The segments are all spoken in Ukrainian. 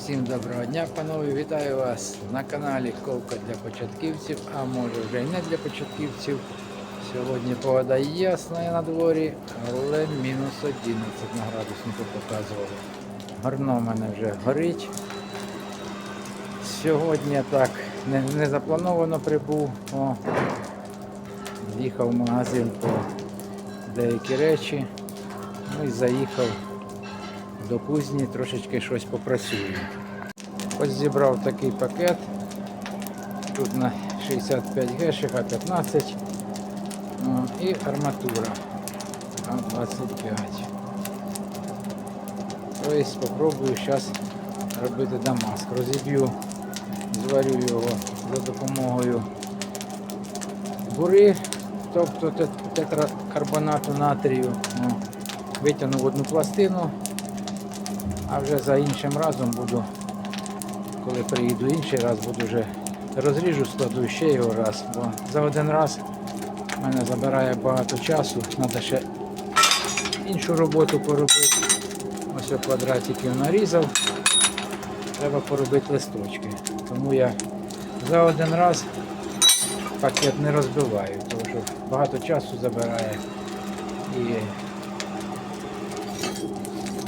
Всім доброго дня, панове! Вітаю вас на каналі Ковка для початківців, а може вже й не для початківців. Сьогодні погода ясна на дворі, але мінус 11 на градуснику показували. Гарно в мене вже горить. Сьогодні так не, не заплановано прибув. О, їхав в магазин по деякі речі. Ну і заїхав до кузні, трошечки щось попрацюю. Ось зібрав такий пакет. Тут на 65 Г, шифа 15 ну, і арматура А25. Тобто спробую зараз робити дамаск. Розіб'ю, зварю його за допомогою бури, тобто тетракарбонату натрію. О, Витягну одну пластину, а вже за іншим разом буду, коли приїду інший раз, буду вже розріжу, складу ще його раз, бо за один раз мене забирає багато часу, треба ще іншу роботу поробити. Ось я квадратиків нарізав, треба поробити листочки. Тому я за один раз пакет не розбиваю, тому що багато часу забирає і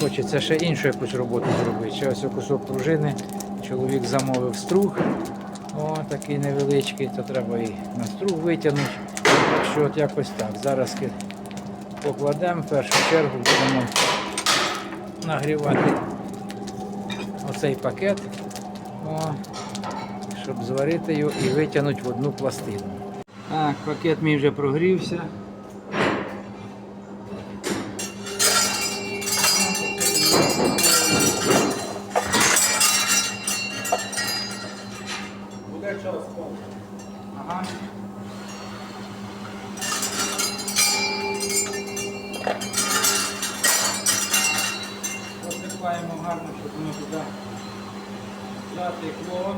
Хочеться ще іншу якусь роботу зробити. Ще ось кусок пружини. Чоловік замовив струг. О, такий невеличкий, то треба і на струг витягнути. Що от якось так. Зараз покладемо, в першу чергу будемо нагрівати оцей пакет, о, щоб зварити його і витягнути в одну пластину. Так, пакет мій вже прогрівся. Буде час Ага. Посипаємо гарно, щоб воно туди затекло.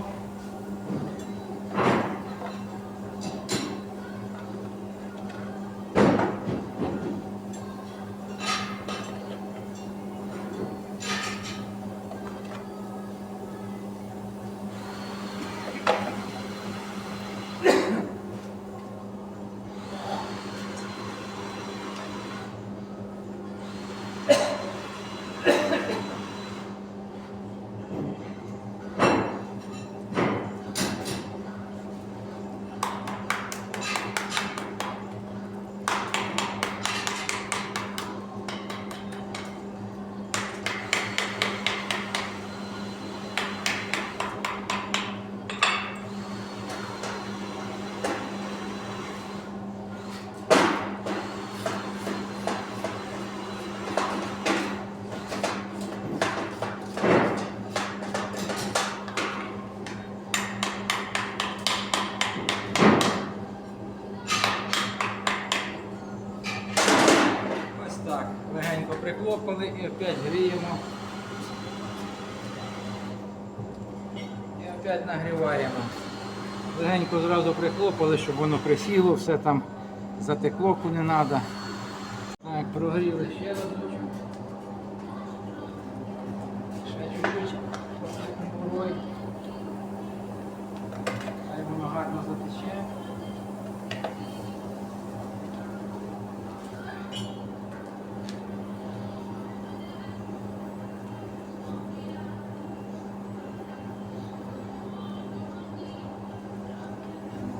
Ось так. Легенько приклопали і опять гріємо. І опять нагріваємо. Легенько зразу прихлопали, щоб воно присіло, все там затекло, не треба. Так, прогріли ще разочок. Ще чуть-чуть посипемо бурою. Хай воно гарно затече.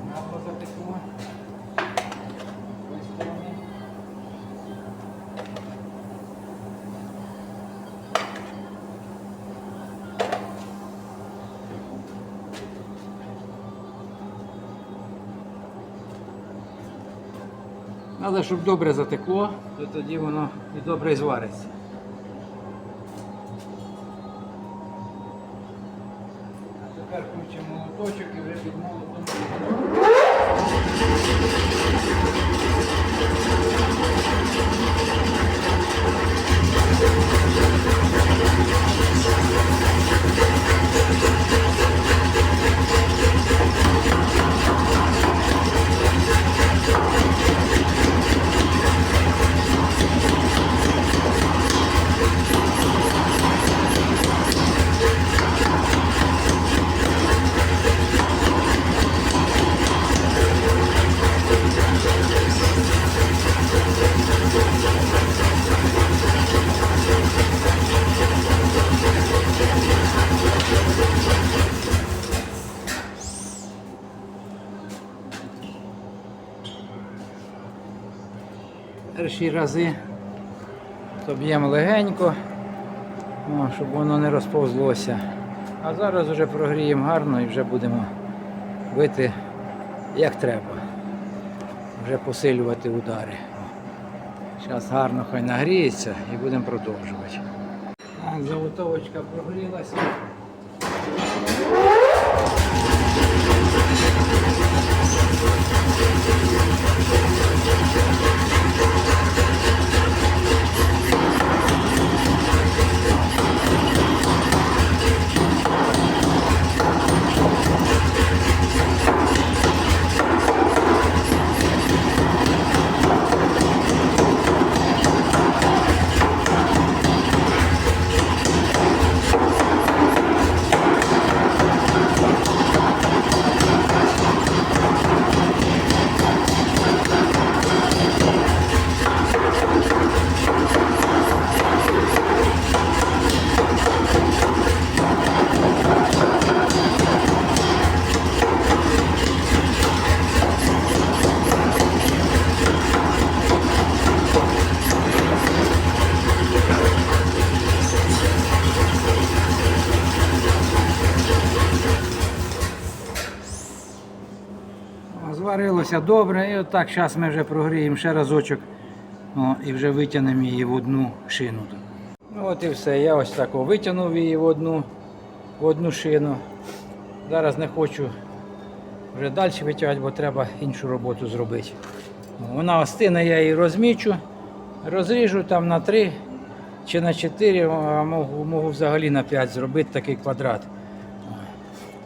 Масло затекло. З цієї сторони. Але щоб добре затекло, то тоді воно і добре звариться. Тепер включимо молоточок і вже під молотом. Перші рази то легенько, о, щоб воно не розповзлося. А зараз вже прогріємо гарно і вже будемо бити як треба. Вже посилювати удари. Зараз гарно хай нагріється і будемо продовжувати. Так, заготовочка прогрілася. Зварилося добре, і отак зараз ми вже прогріємо ще разочок о, і вже витягнемо її в одну шину. Ну от і все. Я ось так витягнув її в одну, в одну шину. Зараз не хочу вже далі витягати, бо треба іншу роботу зробити. Вона остине, я її розмічу, розріжу там на 3 чи на 4, а можу, взагалі на 5 зробити такий квадрат.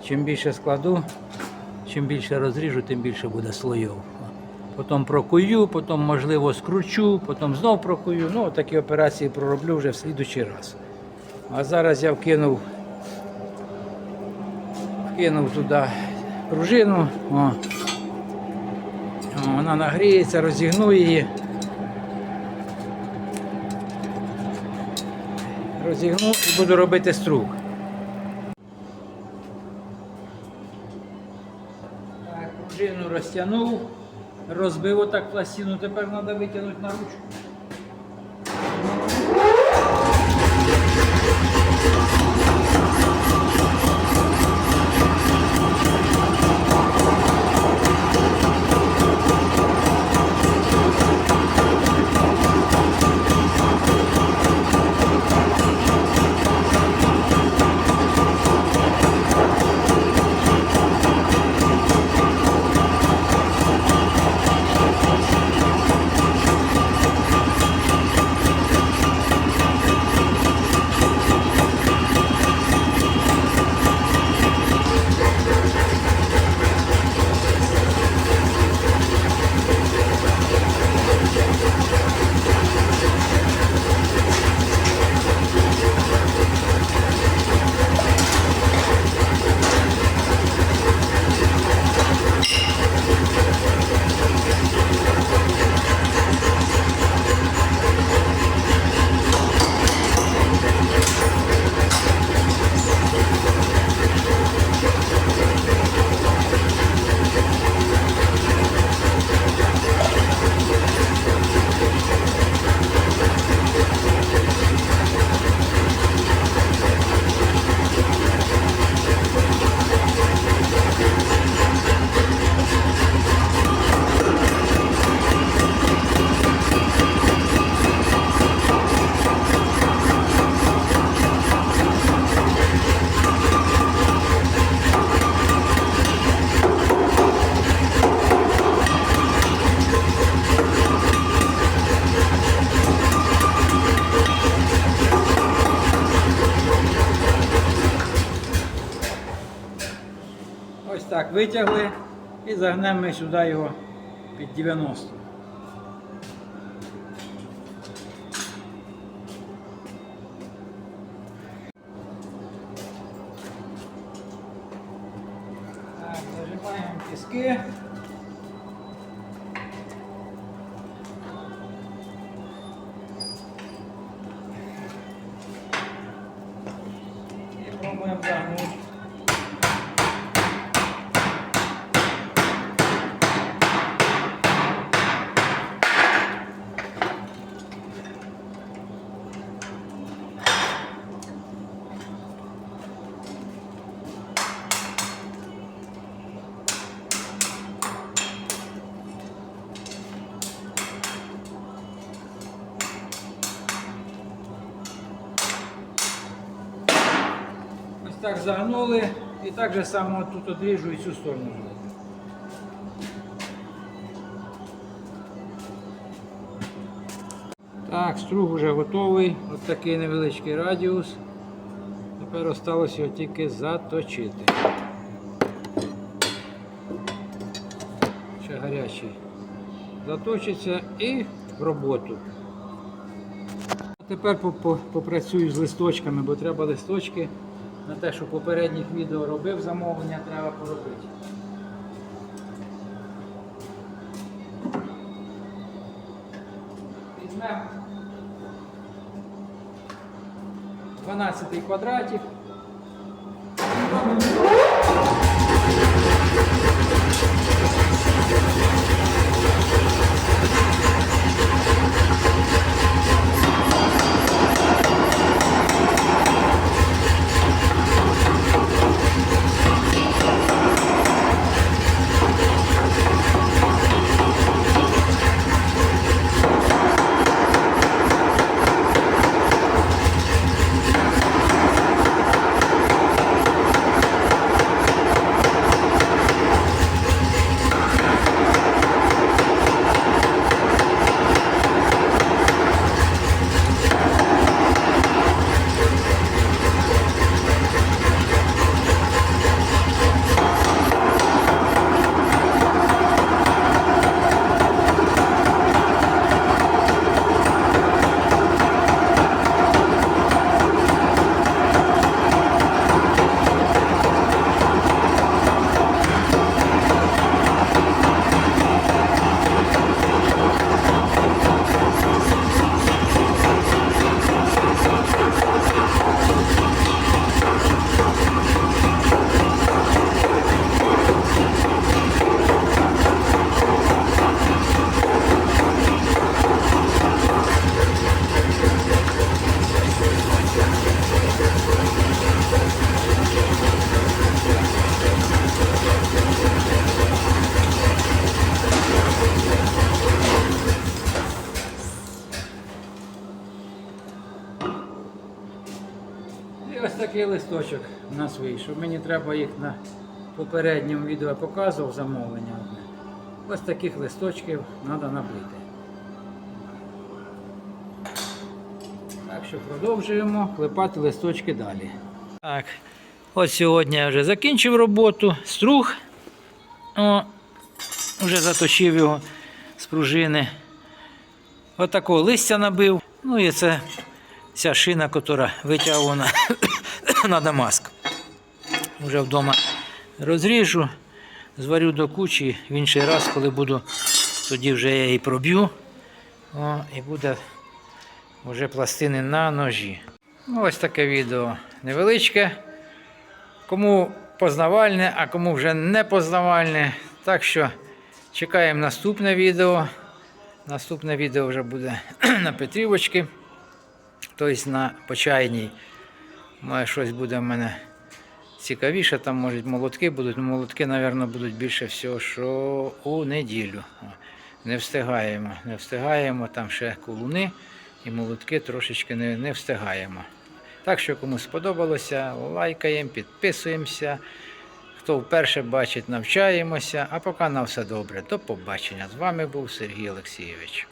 Чим більше складу, чим більше розріжу, тим більше буде слоїв. Потім прокую, потім, можливо, скручу, потім знов прокую. Ну, такі операції пророблю вже в слідучий раз. А зараз я вкинув, вкинув туди пружину. О. Вона нагріється, розігну її. Розігну і буду робити струк. Пружину розтягнув, розбив отак пластину, тепер треба витягнути на ручку. Витягли і загнемо ми сюди його під 90. Так, зажимаємо тиски. І пробуємо загнути. так загнули і так же само тут одріжу і цю сторону. Так, струг вже готовий. Ось такий невеличкий радіус. Тепер осталось його тільки заточити. Ще гарячий. Заточиться і в роботу. Тепер по- по- попрацюю з листочками, бо треба листочки на те, що попередніх відео робив замовлення, треба поробити. Візьмемо 12 квадратів. У нас вийшов. Мені треба їх на попередньому відео показував замовлення. одне. Ось таких листочків треба набити. Так що продовжуємо клепати листочки далі. Так, ось сьогодні я вже закінчив роботу, струг. О, вже заточив його з пружини. Отакого листя набив. Ну і це ця шина, яка витягувана на Дамаск. Вже вдома розріжу, зварю до кучі, в інший раз, коли буду, тоді вже я її проб'ю. І буде вже пластини на ножі. Ну, ось таке відео невеличке. Кому познавальне, а кому вже не познавальне. Так що чекаємо наступне відео. Наступне відео вже буде на Петрівочки, тобто на почайній. Може, щось буде в мене цікавіше, там може молотки будуть. Ну, молотки, мабуть, будуть більше всього, що у неділю. Не встигаємо, не встигаємо, там ще кулуни і молотки трошечки не, не встигаємо. Так що, кому сподобалося, лайкаємо, підписуємося. Хто вперше бачить, навчаємося. А поки на все добре. До побачення. З вами був Сергій Олексійович.